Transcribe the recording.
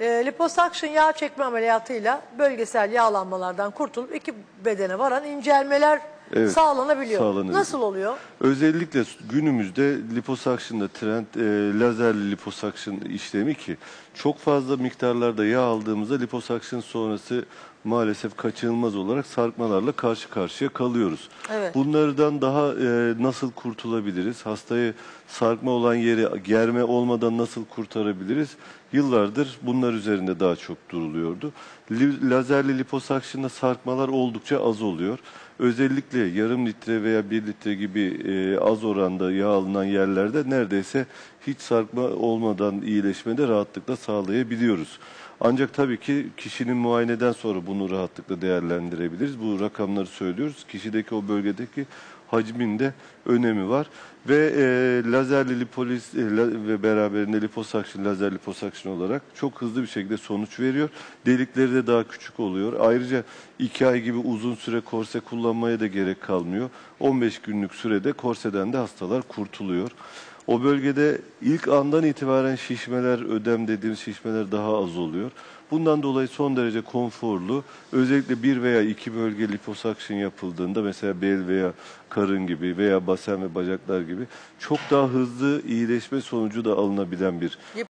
E, liposuction yağ çekme ameliyatıyla bölgesel yağlanmalardan kurtulup iki bedene varan incelmeler Evet, sağlanabiliyor. sağlanabiliyor. Nasıl oluyor? Özellikle günümüzde liposuction'da trend e, lazerli liposuction işlemi ki çok fazla miktarlarda yağ aldığımızda liposuction sonrası maalesef kaçınılmaz olarak sarkmalarla karşı karşıya kalıyoruz. Evet. Bunlardan daha e, nasıl kurtulabiliriz? Hastayı sarkma olan yeri germe olmadan nasıl kurtarabiliriz? Yıllardır bunlar üzerinde daha çok duruluyordu. Li- lazerli liposuction'da sarkmalar oldukça az oluyor. Özellikle yarım litre veya bir litre gibi e, az oranda yağ alınan yerlerde neredeyse hiç sarkma olmadan iyileşmede rahatlıkla sağlayabiliyoruz. Ancak tabii ki kişinin muayeneden sonra bunu rahatlıkla değerlendirebiliriz. Bu rakamları söylüyoruz. Kişideki o bölgedeki hacmin de önemi var. Ve e, lazerli lipolis e, la- ve beraberinde liposuction, lazer liposuction olarak çok hızlı bir şekilde sonuç veriyor. Delikleri de daha küçük oluyor. Ayrıca 2 ay gibi uzun süre korse kullanmaya da gerek kalmıyor. 15 günlük sürede korseden de hastalar kurtuluyor. O bölgede ilk andan itibaren şişmeler, ödem dediğimiz şişmeler daha az oluyor. Bundan dolayı son derece konforlu, özellikle bir veya iki bölge liposuction yapıldığında mesela bel veya karın gibi veya basen ve bacaklar gibi çok daha hızlı iyileşme sonucu da alınabilen bir